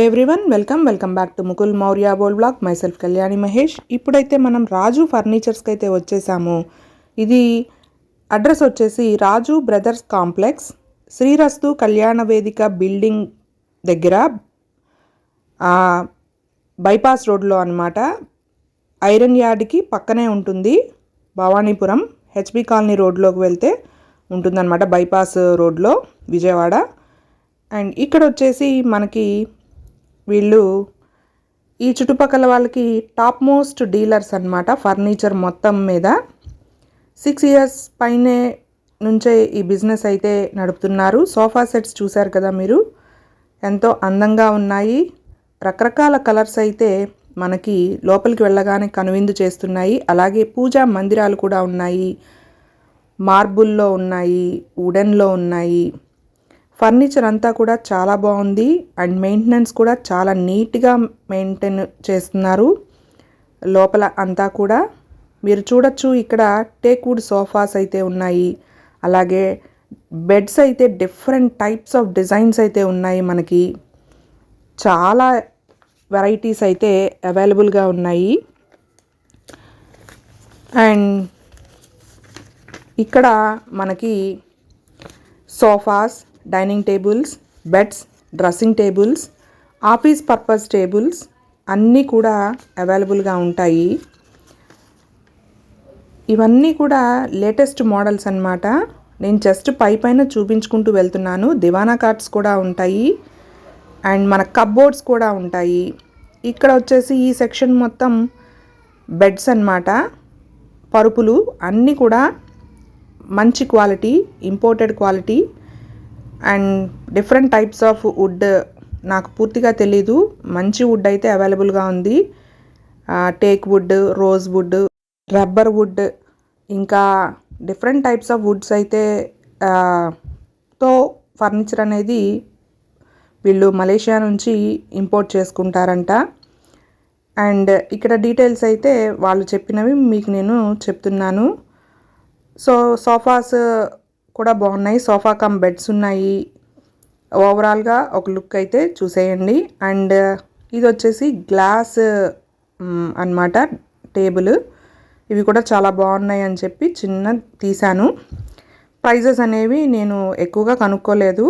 Everyone welcome welcome back to Mukul Maurya boll blog myself Kalyani Mahesh ఇప్పుడైతే మనం రాజు ఫర్నిచర్స్కి అయితే వచ్చేసాము. ఇది అడ్రస్ వచ్చేసి రాజు బ్రదర్స్ కాంప్లెక్స్ శ్రీరస్తు కళ్యాణ వేదిక బిల్డింగ్ దగ్గర బైపాస్ రోడ్లో అనమాట ఐరన్ యార్డ్కి పక్కనే ఉంటుంది. భవానీపురం హెచ్బి కాలనీ రోడ్లోకి వెళ్తే ఉంటుందన్నమాట బైపాస్ రోడ్లో విజయవాడ. అండ్ ఇక్కడ వచ్చేసి మనకి వీళ్ళు ఈ చుట్టుపక్కల వాళ్ళకి టాప్ మోస్ట్ డీలర్స్ అన్నమాట ఫర్నిచర్ మొత్తం మీద. సిక్స్ ఇయర్స్ పైనే నుంచే ఈ బిజినెస్ అయితే నడుపుతున్నారు. సోఫా సెట్స్ చూశారు కదా మీరు? ఎంతో అందంగా ఉన్నాయి. రకరకాల కలర్స్ అయితే మనకి లోపలికి వెళ్ళగానే కనువిందు చేస్తున్నాయి. అలాగే పూజా మందిరాలు కూడా ఉన్నాయి. మార్బుల్లో ఉన్నాయి వుడెన్లో ఉన్నాయి. ఫర్నిచర్ అంతా కూడా చాలా బాగుంది. అండ్ మెయింటెనెన్స్ కూడా చాలా నీట్గా మెయింటైన్ చేస్తున్నారు. లోపల అంతా కూడా మీరు చూడొచ్చు ఇక్కడ టేక్ వుడ్ సోఫాస్ అయితే ఉన్నాయి. అలాగే బెడ్స్ అయితే డిఫరెంట్ టైప్స్ ఆఫ్ డిజైన్స్ అయితే ఉన్నాయి మనకి. చాలా వెరైటీస్ అయితే అవైలబుల్గా ఉన్నాయి. అండ్ ఇక్కడ మనకి sofas dining tables beds dressing tables office purpose tables అన్నీ కూడా అవైలబుల్గా ఉంటాయి. ఇవన్నీ కూడా లేటెస్ట్ మోడల్స్ అన్నమాట. నేను జస్ట్ పై పైన చూపించుకుంటూ వెళ్తున్నాను. దివానా కార్డ్స్ కూడా ఉంటాయి. అండ్ మన కప్బోర్డ్స్ కూడా ఉంటాయి. ఇక్కడ వచ్చేసి ఈ సెక్షన్ మొత్తం బెడ్స్ అన్నమాట. పరుపులు అన్నీ కూడా మంచి quality imported quality and different types of wood నాకు పూర్తిగా తెలీదు. మంచి వుడ్ అయితే అవైలబుల్గా ఉంది. Teak wood rose wood rubber wood ఇంకా డిఫరెంట్ టైప్స్ ఆఫ్ వుడ్స్ అయితే తో ఫర్నిచర్ అనేది వీళ్ళు మలేషియా నుంచి ఇంపోర్ట్ చేసుకుంటారంట. అండ్ ఇక్కడ డీటెయిల్స్ అయితే వాళ్ళు చెప్పినవి మీకు నేను చెప్తున్నాను. సో సోఫాస్ కూడా బాగున్నాయి. సోఫా కమ్ బెడ్స్ ఉన్నాయి. ఓవరాల్గా ఒక లుక్ అయితే చూసేయండి. అండ్ ఇది వచ్చేసి గ్లాస్ అన్నమాట టేబుల్. ఇవి కూడా చాలా బాగున్నాయి అని చెప్పి చిన్న తీశాను. ప్రైజెస్ అనేవి నేను ఎక్కువగా కనుక్కోలేదు.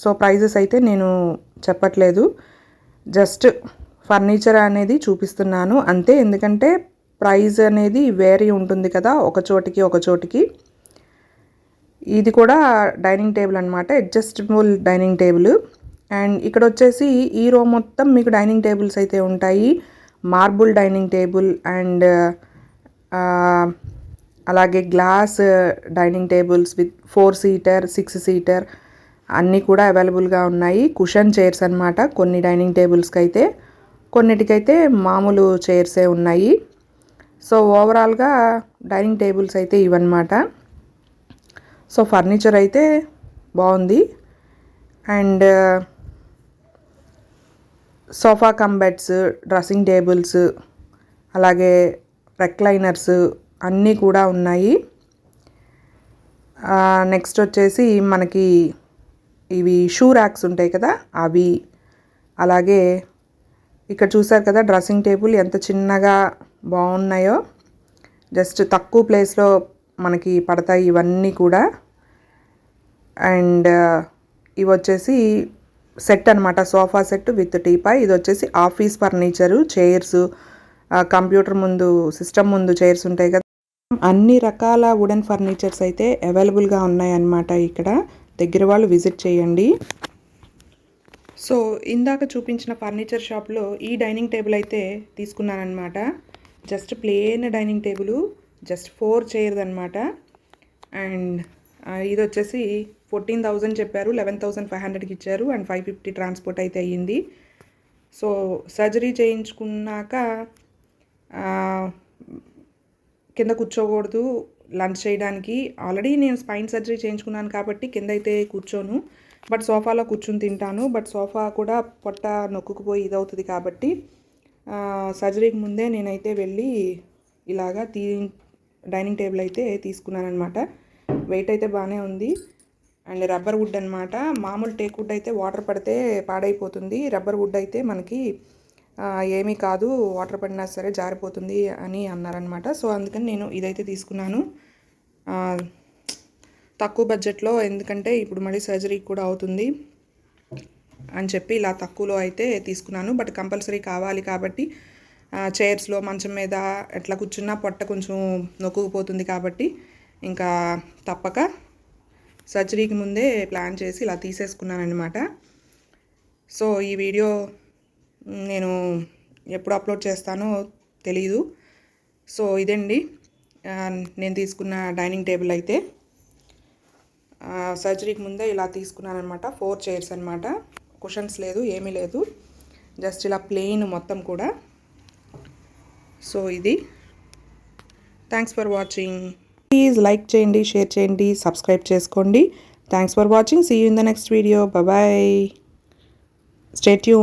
సో ప్రైజెస్ అయితే నేను చెప్పట్లేదు. జస్ట్ ఫర్నిచర్ అనేది చూపిస్తున్నాను. అంతే ఎందుకంటే ప్రైజ్ అనేది వేరీ ఉంటుంది కదా ఒక చోటికి ఒక చోటికి. ఇది కూడా డైనింగ్ టేబుల్ అనమాట అడ్జస్టబుల్ డైనింగ్ టేబుల్. అండ్ ఇక్కడ వచ్చేసి ఈ రో మొత్తం మీకు డైనింగ్ టేబుల్స్ అయితే ఉంటాయి. మార్బుల్ డైనింగ్ టేబుల్ అండ్ అలాగే glass dining tables with four seater six seater అన్నీ కూడా అవైలబుల్గా ఉన్నాయి. కుషన్ చైర్స్ అన్నమాట కొన్ని డైనింగ్ టేబుల్స్కి అయితే కొన్నిటికైతే మామూలు చైర్సే ఉన్నాయి. సో ఓవరాల్గా డైనింగ్ టేబుల్స్ అయితే ఇవన్నమాట. సో ఫర్నిచర్ అయితే బాగుంది. అండ్ సోఫా కంబెట్స్ డ్రెస్సింగ్ టేబుల్స్ అలాగే రెక్లైనర్స్ అన్నీ కూడా ఉన్నాయి. నెక్స్ట్ వచ్చేసి మనకి ఇవి షూ ర్యాక్స్ ఉంటాయి కదా అవి. అలాగే ఇక్కడ చూసారు కదా డ్రెస్సింగ్ టేబుల్ ఎంత చిన్నగా బాగున్నాయో. జస్ట్ తక్కువ ప్లేస్లో మనకి పడతాయి ఇవన్నీ కూడా. అండ్ ఇవి వచ్చేసి సెట్ అనమాట సోఫా సెట్ విత్ టీపా ఇది వచ్చేసి ఆఫీస్ ఫర్నిచరు చైర్స్ కంప్యూటర్ ముందు సిస్టమ్ ముందు చైర్స్ ఉంటాయి కదా. అన్ని రకాల వుడెన్ ఫర్నిచర్స్ అయితే అవైలబుల్గా ఉన్నాయన్నమాట ఇక్కడ. దగ్గర వాళ్ళు విజిట్ చేయండి. సో ఇందాక చూపించిన ఫర్నిచర్ షాప్లో ఈ డైనింగ్ టేబుల్ అయితే తీసుకున్నానమాట just plain dining table. Just four chairs అనమాట అండ్ ఇది వచ్చేసి ఫోర్టీన్ థౌజండ్ చెప్పారు. లెవెన్ థౌసండ్ ఫైవ్ హండ్రెడ్కి ఇచ్చారు అండ్ ఫైవ్ ఫిఫ్టీ ట్రాన్స్పోర్ట్ అయితే అయ్యింది. సో సర్జరీ చేయించుకున్నాక కింద కూర్చోకూడదు. లంచ్ చేయడానికి. ఆల్రెడీ నేను స్పైన్ సర్జరీ చేయించుకున్నాను కాబట్టి కింద అయితే కూర్చోను. బట్ సోఫాలో కూర్చుని తింటాను. బట్ సోఫా కూడా పొట్ట నొక్కుకుపోయి ఇదవుతుంది కాబట్టి సర్జరీకి ముందే నేనైతే వెళ్ళి ఇలాగా తీ డైనింగ్ టేబుల్ అయితే తీసుకున్నాను అనమాట వెయిట్ అయితే బాగానే ఉంది. అండ్ రబ్బర్ వుడ్ అనమాట మామూలు టేక్ వుడ్ అయితే వాటర్ పడితే పాడైపోతుంది. రబ్బర్ వుడ్ అయితే మనకి ఏమీ కాదు. వాటర్ పడినా సరే జారిపోతుంది అని అన్నారనమాట సో అందుకని నేను ఇదైతే తీసుకున్నాను. తక్కువ బడ్జెట్లో ఎందుకంటే ఇప్పుడు మళ్ళీ సర్జరీ కూడా అవుతుంది అని చెప్పి ఇలా తక్కువలో అయితే తీసుకున్నాను. బట్ కంపల్సరీ కావాలి కాబట్టి చైర్స్లో మంచం మీద ఎట్లా కూర్చున్నా పొట్ట కొంచెం నొక్కుపోతుంది కాబట్టి ఇంకా తప్పక సర్జరీకి ముందే ప్లాన్ చేసి ఇలా తీసేసుకున్నాను అనమాట సో ఈ వీడియో నేను ఎప్పుడు అప్లోడ్ చేస్తానో తెలీదు. సో ఇదండి. నేను తీసుకున్న డైనింగ్ టేబుల్ అయితే. సర్జరీకి ముందే ఇలా తీసుకున్నానమాట ఫోర్ చైర్స్ అనమాట కుషన్స్ లేదు ఏమీ లేదు. జస్ట్ ఇలా ప్లెయిన్ మొత్తం కూడా. సో ఇది. Thanks for watching please like చేయండి షేర్ చేయండి సబ్స్క్రైబ్ చేసుకోండి. Thanks for watching see you in the next video bye స్టేట్యూ